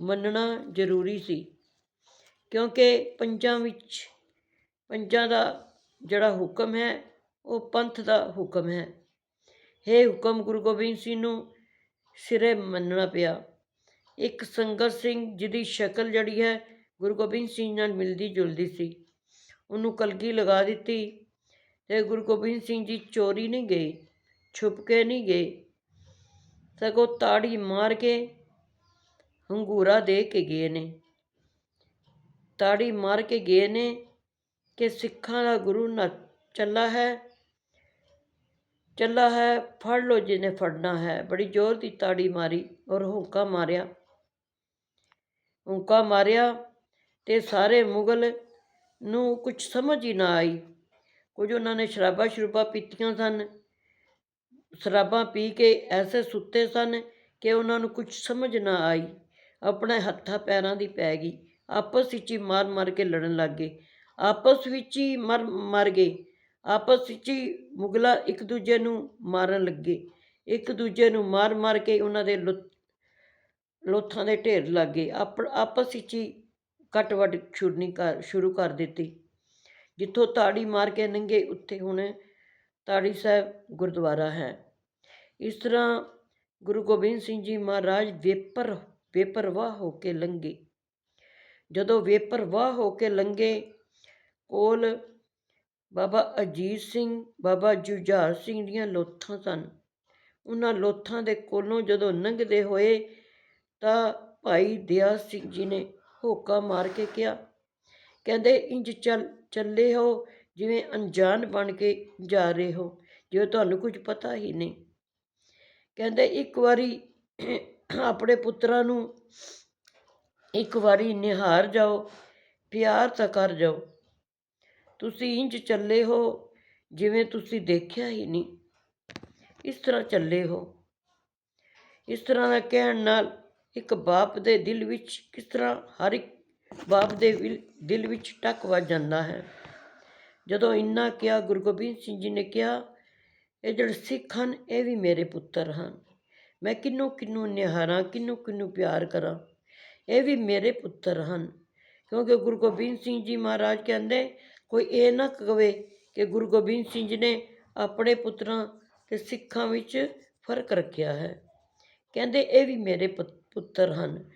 ਮੰਨਣਾ ਜ਼ਰੂਰੀ ਸੀ, ਕਿਉਂਕਿ ਪੰਜਾਂ ਵਿੱਚ, ਪੰਜਾਂ ਦਾ ਜਿਹੜਾ ਹੁਕਮ ਹੈ, ਉਹ ਪੰਥ ਦਾ ਹੁਕਮ ਹੈ। ਇਹ ਹੁਕਮ ਗੁਰੂ ਗੋਬਿੰਦ ਸਿੰਘ ਨੂੰ ਸਿਰੇ ਮੰਨਣਾ ਪਿਆ। ਇੱਕ ਸੰਗਤ ਸਿੰਘ ਜਿਹਦੀ ਸ਼ਕਲ ਜਿਹੜੀ ਹੈ, ਗੁਰੂ ਗੋਬਿੰਦ ਸਿੰਘ ਨਾਲ ਮਿਲਦੀ ਜੁਲਦੀ ਸੀ। ਉਹਨੂੰ ਕਲਗੀ ਲਗਾ ਦਿੱਤੀ ਤੇ ਗੁਰੂ ਗੋਬਿੰਦ ਸਿੰਘ ਜੀ ਚੋਰੀ ਨਹੀਂ ਗਏ ਛੁਪ ਕੇ ਨਹੀਂ ਗਏ। ਸਗੋਂ ਤਾੜੀ ਮਾਰ ਕੇ ਹੰਗੂਰਾ ਦੇ ਕੇ ਗਏ ਨੇ। ਤਾੜੀ ਮਾਰ ਕੇ ਗਏ ਨੇ ਕਿ ਸਿੱਖਾਂ ਦਾ ਗੁਰੂ ਨਾ ਚੱਲਾ ਹੈ ਚੱਲਾ ਹੈ, ਫੜ ਲੋ ਜਿਹਨੇ ਫੜਨਾ ਹੈ। ਬੜੀ ਜ਼ੋਰ ਦੀ ਤਾੜੀ ਮਾਰੀ ਔਰ ਹੁੱਕਾ ਮਾਰਿਆ। ਹੁੱਕਾ ਮਾਰਿਆ ਤੇ ਸਾਰੇ ਮੁਗਲ ਨੂੰ ਕੁਝ ਸਮਝ ਹੀ ਨਾ ਆਈ। ਕੁਝ ਉਹਨਾਂ ਨੇ ਸ਼ਰਾਬਾਂ ਸ਼ਰੂਬਾਂ ਪੀਤੀਆਂ ਸਨ। ਸ਼ਰਾਬਾਂ ਪੀ ਕੇ ਐਸੇ ਸੁੱਤੇ ਸਨ ਕਿ ਉਹਨਾਂ ਨੂੰ ਕੁਝ ਸਮਝ ਨਾ ਆਈ। ਆਪਣੇ ਹੱਥਾਂ ਪੈਰਾਂ ਦੀ ਪੈ ਗਈ। ਆਪਸ ਵਿੱਚ ਹੀ ਮਾਰ ਮਾਰ ਕੇ ਲੜਨ ਲੱਗ ਗਏ। ਆਪਸ ਵਿੱਚ ਹੀ ਮਰ ਮਰ ਗਏ। ਆਪਸ ਵਿੱਚ ਹੀ ਮੁਗਲਾ ਇੱਕ ਦੂਜੇ ਨੂੰ ਮਾਰਨ ਲੱਗੇ। ਇੱਕ ਦੂਜੇ ਨੂੰ ਮਾਰ ਮਾਰ ਕੇ ਉਹਨਾਂ ਦੇ ਲੁੱਟ ਲੋਥਾਂ ਦੇ ਢੇਰ ਲੱਗ ਗਏ। ਆਪ ਆਪਸ ਵਿੱਚ ਹੀ ਕੱਟ ਵੱਢ ਛੁੜਨੀ ਕਰ ਸ਼ੁਰੂ ਕਰ ਦਿੱਤੀ। ਜਿੱਥੋਂ ਤਾੜੀ ਮਾਰ ਕੇ ਨੰਗੇ, ਉੱਥੇ ਹੁਣ ਤਾੜੀ ਸਾਹਿਬ ਗੁਰਦੁਆਰਾ ਹੈ। ਇਸ ਤਰ੍ਹਾਂ ਗੁਰੂ ਗੋਬਿੰਦ ਸਿੰਘ ਜੀ ਮਹਾਰਾਜ ਵੇਪਰ ਬੇਪਰਵਾਹ ਹੋ ਕੇ ਲੰਘੇ। ਜਦੋਂ ਬੇਪਰਵਾਹ ਹੋ ਕੇ ਲੰਘੇ, ਕੋਲ ਬਾਬਾ ਅਜੀਤ ਸਿੰਘ, ਬਾਬਾ ਜੁਝਾਰ ਸਿੰਘ ਦੀਆਂ ਲੋਥਾਂ ਸਨ। ਉਹਨਾਂ ਲੋਥਾਂ ਦੇ ਕੋਲੋਂ ਜਦੋਂ ਲੰਘਦੇ ਹੋਏ ਤਾਂ ਭਾਈ ਦਿਆ ਸਿੰਘ ਜੀ ਨੇ ਹੋਕਾ ਮਾਰ ਕੇ ਕਿਹਾ, ਕਹਿੰਦੇ, ਇੰਜ ਚੱਲ, ਚੱਲੇ ਹੋ, ਜਿਵੇਂ ਅਣਜਾਣ ਬਣ ਕੇ ਜਾ ਰਹੇ ਹੋ ਜਿਵੇਂ ਤੁਹਾਨੂੰ ਕੁਝ ਪਤਾ ਹੀ ਨਹੀਂ। ਕਹਿੰਦੇ, ਇੱਕ ਵਾਰੀ ਆਪਣੇ ਪੁੱਤਰਾਂ ਨੂੰ ਇੱਕ ਵਾਰੀ ਨਿਹਾਰ ਜਾਓ, ਪਿਆਰ ਤਾਂ ਕਰ ਜਾਓ। ਤੁਸੀਂ ਇੰਜ ਚੱਲੇ ਹੋ ਜਿਵੇਂ ਤੁਸੀਂ ਦੇਖਿਆ ਹੀ ਨਹੀਂ। ਇਸ ਤਰ੍ਹਾਂ ਚੱਲੇ ਹੋ। ਇਸ ਤਰ੍ਹਾਂ ਦਾ ਕਹਿਣ ਨਾਲ ਇੱਕ ਬਾਪ ਦੇ ਦਿਲ ਵਿੱਚ ਕਿਸ ਤਰ੍ਹਾਂ ਹਰ ਇੱਕ ਬਾਪ ਦੇ ਵਿਲ- ਦਿਲ ਵਿੱਚ ਟੱਕ ਵੱਜ ਜਾਂਦਾ ਹੈ। ਜਦੋਂ ਇੰਨਾ ਕਿਹਾ, ਗੁਰੂ ਗੋਬਿੰਦ ਸਿੰਘ ਜੀ ਨੇ ਕਿਹਾ, ਇਹ ਜਿਹੜੇ ਸਿੱਖ ਹਨ, ਇਹ ਵੀ ਮੇਰੇ ਪੁੱਤਰ ਹਨ। ਮੈਂ ਕਿਹਨੂੰ ਕਿਹਨੂੰ ਨਿਹਾਰਾਂ ਕਿਹਨੂੰ ਕਿਹਨੂੰ ਪਿਆਰ ਕਰਾਂ। ਇਹ ਵੀ ਮੇਰੇ ਪੁੱਤਰ ਹਨ। ਕਿਉਂਕਿ ਗੁਰੂ ਗੋਬਿੰਦ ਸਿੰਘ ਜੀ ਮਹਾਰਾਜ ਕਹਿੰਦੇ, ਕੋਈ ਇਹ ਨਾ ਕਵੇ ਕਿ ਗੁਰੂ ਗੋਬਿੰਦ ਸਿੰਘ ਜੀ ਨੇ ਆਪਣੇ ਪੁੱਤਰਾਂ ਤੇ ਸਿੱਖਾਂ ਵਿੱਚ ਫ਼ਰਕ ਰੱਖਿਆ ਹੈ। ਕਹਿੰਦੇ, ਇਹ ਵੀ ਮੇਰੇ ਪੁੱਤਰ ਹਨ।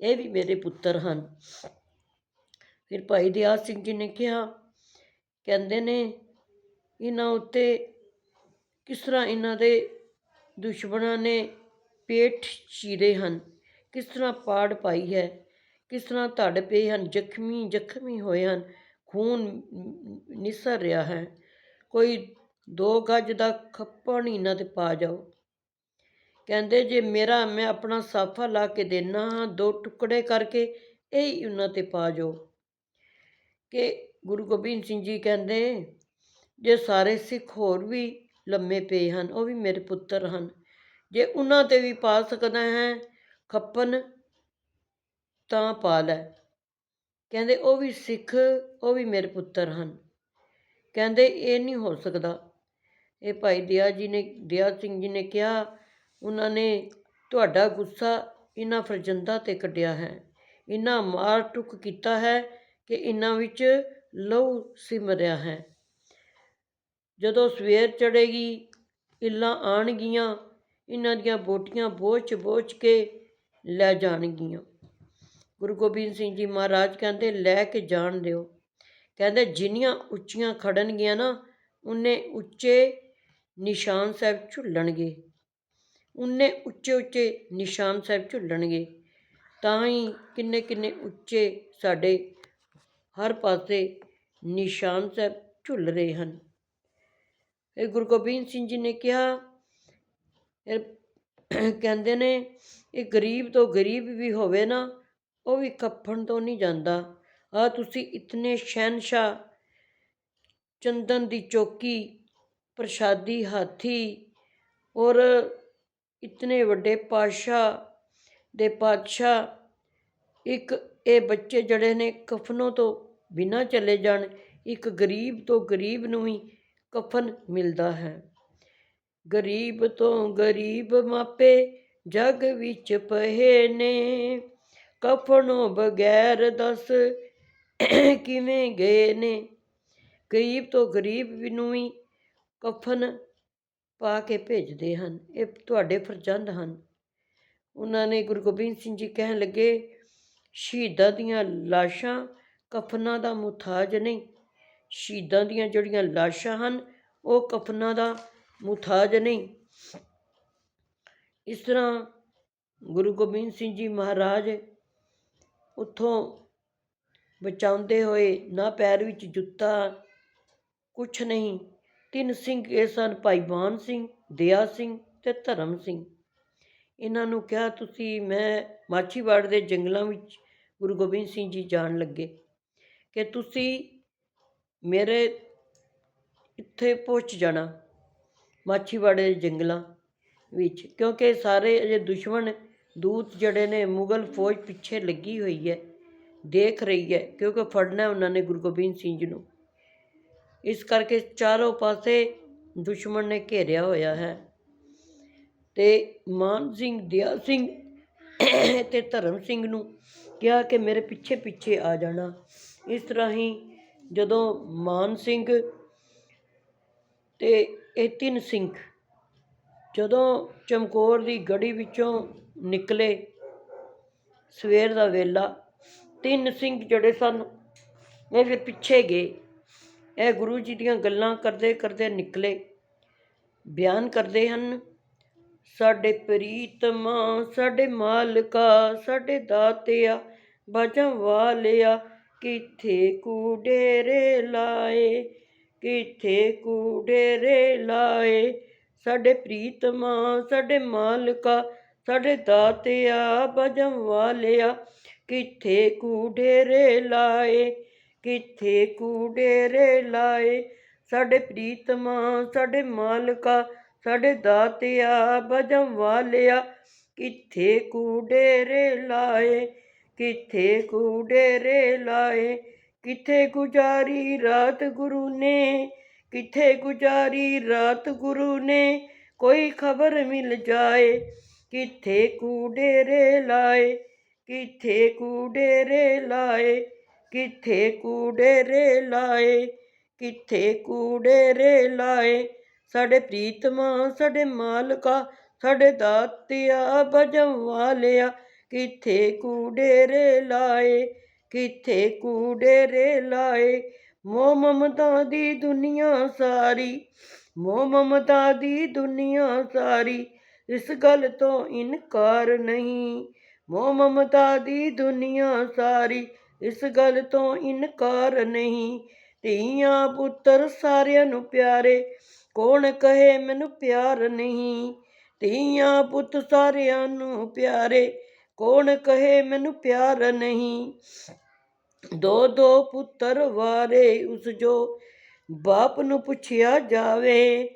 ਇਹ ਵੀ ਮੇਰੇ ਪੁੱਤਰ ਹਨ। ਫਿਰ ਭਾਈ ਦਿਆਲ ਸਿੰਘ ਜੀ ਨੇ ਕਿਹਾ, ਕਹਿੰਦੇ ਨੇ, ਇਹਨਾਂ ਉੱਤੇ ਕਿਸ ਤਰ੍ਹਾਂ ਇਹਨਾਂ ਦੇ ਦੁਸ਼ਮਣਾਂ ਨੇ ਪੇਟ ਚੀਰੇ ਹਨ? ਕਿਸ ਤਰ੍ਹਾਂ ਪਾੜ ਪਾਈ ਹੈ? ਕਿਸ ਤਰ੍ਹਾਂ ਧੜ ਪਏ ਹਨ? ਜ਼ਖਮੀ ਜ਼ਖਮੀ ਹੋਏ ਹਨ। ਖੂਨ ਨਿਸਰ ਰਿਹਾ ਹੈ। ਕੋਈ ਦੋ ਗੱਜ ਦਾ ਖੱਪਣ ਇਹਨਾਂ ਤੇ ਪਾ ਜਾਓ। ਕਹਿੰਦੇ, ਜੇ ਮੇਰਾ, ਮੈਂ ਆਪਣਾ ਸਾਫਾ ਲਾ ਕੇ ਦੇਣਾ ਹਾਂ, ਦੋ ਟੁਕੜੇ ਕਰਕੇ ਇਹ ਹੀ ਉਹਨਾਂ ਤੇ ਪਾ ਜਾਓ। ਕਿ ਗੁਰੂ ਗੋਬਿੰਦ ਸਿੰਘ ਜੀ ਕਹਿੰਦੇ, ਜੇ ਸਾਰੇ ਸਿੱਖ ਹੋਰ ਵੀ ਲੰਮੇ ਪਏ ਹਨ, ਉਹ ਵੀ ਮੇਰੇ ਪੁੱਤਰ ਹਨ। ਜੇ ਉਹਨਾਂ ਤੇ ਵੀ ਪਾ ਸਕਦਾ ਹੈ, ਖੱਪਣ ਤਾਂ ਪਾ ਲੈ। ਕਹਿੰਦੇ, ਉਹ ਵੀ ਸਿੱਖ, ਉਹ ਵੀ ਮੇਰੇ ਪੁੱਤਰ ਹਨ। ਕਹਿੰਦੇ, ਇਹ ਨਹੀਂ ਹੋ ਸਕਦਾ। ਇਹ ਭਾਈ ਦਿਆ ਜੀ ਨੇ, ਦਿਆ ਸਿੰਘ ਜੀ ਨੇ ਕਿਹਾ, ਉਹਨਾਂ ਨੇ ਤੁਹਾਡਾ ਗੁੱਸਾ ਇਹਨਾਂ ਫਰਜ਼ੰਦਾਂ ਤੇ ਕੱਢਿਆ ਹੈ। ਇਹਨਾਂ ਮਾਰ ਟੁੱਕ ਕੀਤਾ ਹੈ ਕਿ ਇਹਨਾਂ ਵਿੱਚ ਲਹੂ ਸਿਮਰਿਆ ਹੈ। ਜਦੋਂ ਸਵੇਰ ਚੜੇਗੀ ਇੱਲਾਂ ਆਣਗੀਆਂ ਇਹਨਾਂ ਦੀਆਂ ਬੋਟੀਆਂ ਬੋਝ ਬੋਝ ਕੇ ਲੈ ਜਾਣਗੀਆਂ। ਗੁਰੂ ਗੋਬਿੰਦ ਸਿੰਘ ਜੀ ਮਹਾਰਾਜ ਕਹਿੰਦੇ, ਲੈ ਕੇ ਜਾਣ ਦਿਓ। ਕਹਿੰਦੇ, ਜਿੰਨੀਆਂ ਉੱਚੀਆਂ ਖੜਨਗੀਆਂ ਨਾ, ਉਨੇ ਉੱਚੇ ਨਿਸ਼ਾਨ ਸਾਹਿਬ ਝੁੱਲਣਗੇ। ਉਨੇ ਉੱਚੇ ਉੱਚੇ ਨਿਸ਼ਾਨ ਸਾਹਿਬ ਝੁੱਲਣਗੇ। ਤਾਂ ਹੀ ਕਿੰਨੇ ਕਿੰਨੇ ਉੱਚੇ ਸਾਡੇ ਹਰ ਪਾਸੇ ਨਿਸ਼ਾਨ ਸਾਹਿਬ ਝੁੱਲ ਰਹੇ ਹਨ। ਗੁਰੂ ਗੋਬਿੰਦ ਸਿੰਘ ਜੀ ਨੇ ਕਿਹਾ ਕਹਿੰਦੇ ਨੇ, ਇਹ ਗਰੀਬ ਤੋਂ ਗਰੀਬ ਵੀ ਹੋਵੇ ਨਾ, ਉਹ ਵੀ ਕੱਫਣ ਤੋਂ ਨਹੀਂ ਜਾਂਦਾ। ਆ ਤੁਸੀਂ ਇਤਨੇ ਸ਼ਹਿਨशाह ਚੰਦਨ ਦੀ ਚੌਕੀ, ਪ੍ਰਸ਼ਾਦੀ ਹਾਥੀ ਔਰ ਇਤਨੇ ਵੱਡੇ ਪਾਤਸ਼ਾਹ ਦੇ ਪਾਤਸ਼ਾਹ, ਇੱਕ ਇਹ ਬੱਚੇ ਜਿਹੜੇ ਨੇ ਕਫਨੋਂ ਤੋਂ ਬਿਨਾਂ ਚਲੇ ਜਾਣ, ਇੱਕ ਗਰੀਬ ਤੋਂ ਗਰੀਬ ਨੂੰ ਵੀ ਕਫਨ ਮਿਲਦਾ ਹੈ। ਗਰੀਬ ਤੋਂ ਗਰੀਬ ਮਾਪੇ ਜਗ ਵਿੱਚ ਪਏ ਨੇ। ਕਫਨੋਂ ਬਗੈਰ ਦੱਸ ਕਿਵੇਂ ਗਏ ਨੇ। ਗਰੀਬ ਤੋਂ ਗਰੀਬ ਨੂੰ ਵੀ ਕਫਨ ਪਾ ਕੇ ਭੇਜਦੇ ਹਨ। ਇਹ ਤੁਹਾਡੇ ਫਰਜ਼ੰਦ ਹਨ। ਉਹਨਾਂ ਨੇ ਗੁਰੂ ਗੋਬਿੰਦ ਸਿੰਘ ਜੀ ਕਹਿਣ ਲੱਗੇ, ਸ਼ਹੀਦਾਂ ਦੀਆਂ ਲਾਸ਼ਾਂ ਕਫਨਾਂ ਦਾ ਮੁਤਾਜ ਨਹੀਂ ਸ਼ਹੀਦਾਂ ਦੀਆਂ ਜਿਹੜੀਆਂ ਲਾਸ਼ਾਂ ਹਨ, ਉਹ ਕਫਨਾਂ ਦਾ ਮੁਤਾਜ ਨਹੀਂ। ਇਸ ਤਰ੍ਹਾਂ ਗੁਰੂ ਗੋਬਿੰਦ ਸਿੰਘ ਜੀ ਮਹਾਰਾਜ ਉੱਥੋਂ ਬਚਾਉਂਦੇ ਹੋਏ ਨਾ ਪੈਰ ਵਿੱਚ ਜੁੱਤਾ, ਕੁਛ ਨਹੀਂ, ਤਿੰਨ ਸਿੰਘ ਇਹ ਸਨ, ਭਾਈ ਬਾਨ ਸਿੰਘ ਦਇਆ ਸਿੰਘ ਤੇ ਧਰਮ ਸਿੰਘ। ਇਹਨਾਂ ਨੂੰ ਕਿਹਾ, ਤੁਸੀਂ, ਮੈਂ ਮਾਛੀਵਾੜ ਦੇ ਜੰਗਲਾਂ ਵਿੱਚ ਗੁਰੂ ਗੋਬਿੰਦ ਸਿੰਘ ਜੀ ਜਾਣ ਲੱਗੇ। ਕਿ ਤੁਸੀਂ ਮੇਰੇ ਇੱਥੇ ਪਹੁੰਚ ਜਾਣਾ, ਮਾਛੀਵਾੜੇ ਦੇ ਜੰਗਲਾਂ ਵਿੱਚ, ਕਿਉਂਕਿ ਸਾਰੇ ਅਜੇ ਦੁਸ਼ਮਣ ਦੂਤ ਜਿਹੜੇ ਨੇ ਮੁਗਲ ਫੌਜ ਪਿੱਛੇ ਲੱਗੀ ਹੋਈ ਹੈ, ਦੇਖ ਰਹੀ ਹੈ, ਕਿਉਂਕਿ ਫੜਨਾ ਉਹਨਾਂ ਨੇ ਗੁਰੂ ਗੋਬਿੰਦ ਸਿੰਘ ਜੀ ਨੂੰ। ਇਸ ਕਰਕੇ ਚਾਰੋਂ ਪਾਸੇ ਦੁਸ਼ਮਣ ਨੇ ਘੇਰਿਆ ਹੋਇਆ ਹੈ। ਤੇ ਮਾਨ ਸਿੰਘ, ਦਿਆ ਸਿੰਘ ਤੇ ਧਰਮ ਸਿੰਘ ਨੂੰ ਕਿਹਾ ਕਿ ਮੇਰੇ ਪਿੱਛੇ ਪਿੱਛੇ ਆ ਜਾਣਾ। ਇਸ ਤਰ੍ਹਾਂ ਹੀ ਜਦੋਂ ਮਾਨ ਸਿੰਘ ਅਤੇ ਇਹ ਤਿੰਨ ਸਿੰਘ ਜਦੋਂ ਚਮਕੌਰ ਦੀ ਗੜੀ ਵਿੱਚੋਂ ਨਿਕਲੇ ਸਵੇਰ ਦਾ ਵੇਲਾ, ਤਿੰਨ ਸਿੰਘ ਜਿਹੜੇ ਸਨ ਇਹ ਫਿਰ ਪਿੱਛੇ ਗਏ। ਇਹ ਗੁਰੂ ਜੀ ਦੀਆਂ ਗੱਲਾਂ ਕਰਦੇ ਕਰਦੇ ਨਿਕਲੇ। ਬਿਆਨ ਕਰਦੇ ਹਨ, ਸਾਡੇ ਪ੍ਰੀਤਮਾ ਸਾਡੇ ਮਾਲਕਾ, ਸਾਡੇ ਦਾਤਿਆ ਬਾਜਾਂ ਵਾਲਿਆ ਕਿੱਥੇ ਕੂਡੇਰੇ ਲਾਏ, ਕਿੱਥੇ ਕੂਡੇਰੇ ਲਾਏ? ਸਾਡੇ ਪ੍ਰੀਤਮਾ ਸਾਡੇ ਮਾਲਕਾ, ਸਾਡੇ ਦਾਤਿਆ ਬਾਜਾਂ ਵਾਲਿਆ, ਕਿੱਥੇ ਕੂ ਡੇਰੇ ਲਾਏ? ਕਿੱਥੇ ਕੂਡੇਰੇ ਲਾਏ? ਸਾਡੇ ਪ੍ਰੀਤਮਾ ਸਾਡੇ ਮਾਲਕਾ, ਸਾਡੇ ਦਾਤਿਆ ਬਜਮ ਵਾਲਿਆ, ਕਿੱਥੇ ਕੂਡੇਰੇ ਲਾਏ? ਕਿੱਥੇ ਕੂਡੇਰੇ ਲਾਏ? ਕਿੱਥੇ ਗੁਜ਼ਾਰੀ ਰਾਤ ਗੁਰੂ ਨੇ? ਕਿੱਥੇ ਗੁਜ਼ਾਰੀ ਰਾਤ ਗੁਰੂ ਨੇ? ਕੋਈ ਖਬਰ ਮਿਲ ਜਾਏ? ਕਿੱਥੇ ਕੂਡੇਰੇ ਲਾਏ? ਕਿੱਥੇ ਕੂਡੇਰੇ ਲਾਏ? ਕਿੱਥੇ ਕੂਡੇਰੇ ਲਾਏ? ਕਿੱਥੇ ਕੂਡੇਰੇ ਲਾਏ? ਸਾਡੇ ਪ੍ਰੀਤਮਾ, ਸਾਡੇ ਮਾਲਕਾ, ਸਾਡੇ ਦਾਤਿਆ, ਭਜਨ ਵਾਲਿਆ ਕਿੱਥੇ ਕੂਡੇਰੇ ਲਾਏ, ਕਿੱਥੇ ਕੂਡੇਰੇ ਲਾਏ? ਮੋਹ ਮਮਤਾ ਦੀ ਦੁਨੀਆ ਸਾਰੀ, ਮੋਹ ਮਮਤਾ ਦੀ ਦੁਨੀਆ ਸਾਰੀ, ਇਸ ਗੱਲ ਤੋਂ ਇਨਕਾਰ ਨਹੀਂ। ਮੋਹ ਮਮਤਾ ਦੀ ਦੁਨੀਆ ਸਾਰੀ, ਇਸ ਗੱਲ ਤੋਂ ਇਨਕਾਰ ਨਹੀਂ। ਧੀਆਂ ਪੁੱਤਰ ਸਾਰਿਆਂ ਨੂੰ ਪਿਆਰੇ, ਕੌਣ ਕਹੇ ਮੈਨੂੰ ਪਿਆਰ ਨਹੀਂ? ਧੀਆਂ ਪੁੱਤ ਸਾਰਿਆਂ ਨੂੰ ਪਿਆਰੇ ਕੌਣ ਕਹੇ ਮੈਨੂੰ ਪਿਆਰ ਨਹੀਂ? ਦੋ ਦੋ ਪੁੱਤਰ ਵਾਰੇ, ਉਸ ਜੋ ਬਾਪ ਨੂੰ ਪੁੱਛਿਆ ਜਾਵੇ